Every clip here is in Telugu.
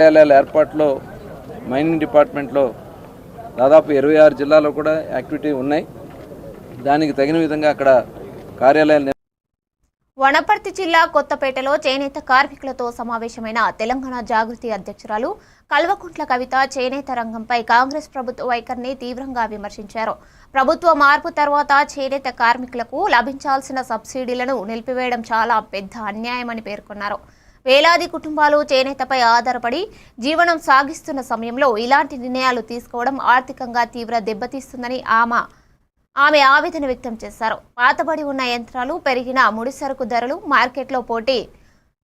కార్యాలయాల ఏర్పాటులో మైనింగ్ డిపార్ట్మెంట్లో దాదాపు ఇరవై ఆరు జిల్లాలో కూడా యాక్టివిటీ ఉన్నాయి. దానికి తగిన విధంగా అక్కడ కార్యాలయాలు వనపర్తి జిల్లా కొత్తపేటలో చేనేత కార్మికులతో సమావేశమైన తెలంగాణ జాగృతి అధ్యక్షురాలు కల్వకుంట్ల కవిత చేనేత రంగంపై కాంగ్రెస్ ప్రభుత్వ వైఖరిని తీవ్రంగా విమర్శించారు. ప్రభుత్వ మార్పు తర్వాత చేనేత కార్మికులకు లభించాల్సిన సబ్సిడీలను నిలిపివేయడం చాలా పెద్ద అన్యాయమని పేర్కొన్నారు. వేలాది కుటుంబాలు చేనేతపై ఆధారపడి జీవనం సాగిస్తున్న సమయంలో ఇలాంటి నిర్ణయాలు తీసుకోవడం ఆర్థికంగా తీవ్ర దెబ్బతీస్తుందని ఆమె ఆమె ఆవేదన వ్యక్తం చేశారు. పాతబడి ఉన్న యంత్రాలు పెరిగిన ముడిసరుకు ధరలు మార్కెట్లో పోటీ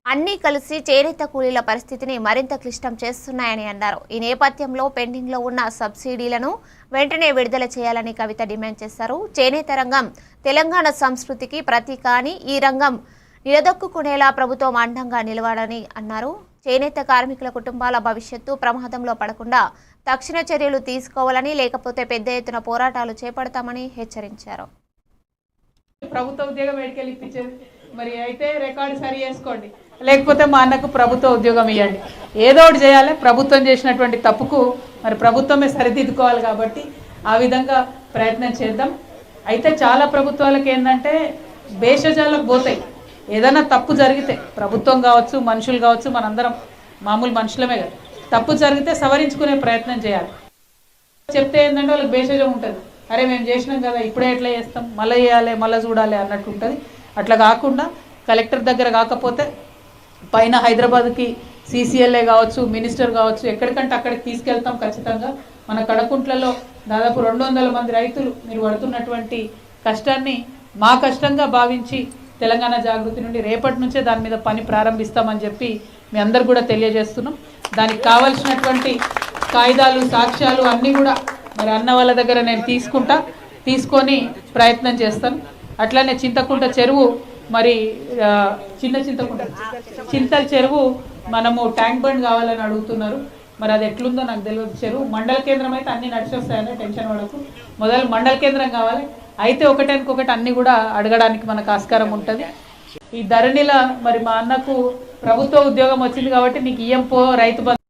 అన్నీ కలిసి చేనేత కూలీల పరిస్థితిని మరింత క్లిష్టం చేస్తున్నాయని అన్నారు. ఈ నేపథ్యంలో పెండింగ్లో ఉన్న సబ్సిడీలను వెంటనే విడుదల చేయాలని కవిత డిమాండ్ చేశారు. చేనేత రంగం తెలంగాణ సంస్కృతికి ప్రతీక అని ఈ రంగం నిలదొక్కునేలా ప్రభుత్వం అండంగా నిలవాలని అన్నారు. చేనేత కార్మికుల కుటుంబాల భవిష్యత్తు ప్రమాదంలో పడకుండా తక్షణ చర్యలు తీసుకోవాలని లేకపోతే పెద్ద ఎత్తున పోరాటాలు చేపడతామని హెచ్చరించారు. ప్రభుత్వ ఉద్యోగం ఎడికెళ్ళి ఇప్పించేది మరి అయితే రికార్డు సరి చేసుకోండి. లేకపోతే మా అన్నకు ప్రభుత్వ ఉద్యోగం ఇవ్వండి ఏదో ఒకటి చేయాలి. ప్రభుత్వం చేసినటువంటి తప్పుకు మరి ప్రభుత్వమే సరిదిద్దుకోవాలి కాబట్టి ఆ విధంగా ప్రయత్నం చేద్దాం. అయితే చాలా ప్రభుత్వాలకు ఏంటంటే భేషజాలకు పోతాయి. ఏదైనా తప్పు జరిగితే ప్రభుత్వం కావచ్చు మనుషులు కావచ్చు మనందరం మామూలు మనుషులమే కదా. తప్పు జరిగితే సవరించుకునే ప్రయత్నం చేయాలి. చెప్తే ఏంటంటే వాళ్ళకి భేషజం ఉంటుంది. అరే మేము చేసినాం కదా ఇప్పుడే ఎట్లా చేస్తాం? మళ్ళీ చేయాలి మళ్ళీ చూడాలి అన్నట్టు ఉంటుంది. అట్లా కాకుండా కలెక్టర్ దగ్గర కాకపోతే పైన హైదరాబాద్కి సీసీఎల్ఏ కావచ్చు మినిస్టర్ కావచ్చు ఎక్కడికంటే అక్కడికి తీసుకెళ్తాం ఖచ్చితంగా. మన కడకుంట్లలో దాదాపు రెండు వందల మంది రైతులు మీరు పడుతున్నటువంటి కష్టాన్ని మా కష్టంగా భావించి తెలంగాణ జాగృతి నుండి రేపటి నుంచే దాని మీద పని ప్రారంభిస్తామని చెప్పి మీ అందరు కూడా తెలియజేస్తున్నాం. దానికి కావాల్సినటువంటి కాగితాలు సాక్ష్యాలు అన్నీ కూడా మరి అన్న వాళ్ళ దగ్గర నేను తీసుకుంటా తీసుకొని ప్రయత్నం చేస్తాను. అట్లానే చింతకుంట చెరువు మరి చిన్న చింతకుంట చింతల చెరువు మనము ట్యాంక్ బండ్ కావాలని అడుగుతున్నారు. మరి అది ఎట్లుందో నాకు తెలియదు. చెరువు మండల కేంద్రం అయితే అన్ని నడిచొస్తాయని టెన్షన్ పడకు. మొదలు మండల కేంద్రం కావాలి. అయితే ఒకటానికొకటి అన్ని కూడా అడగడానికి మనకు ఆస్కారం ఉంటుంది. ఈ ధరణిల మరి మా అన్నకు ప్రభుత్వ ఉద్యోగం వచ్చింది కాబట్టి నీకు ఇయ్యం పో రైతు బంధు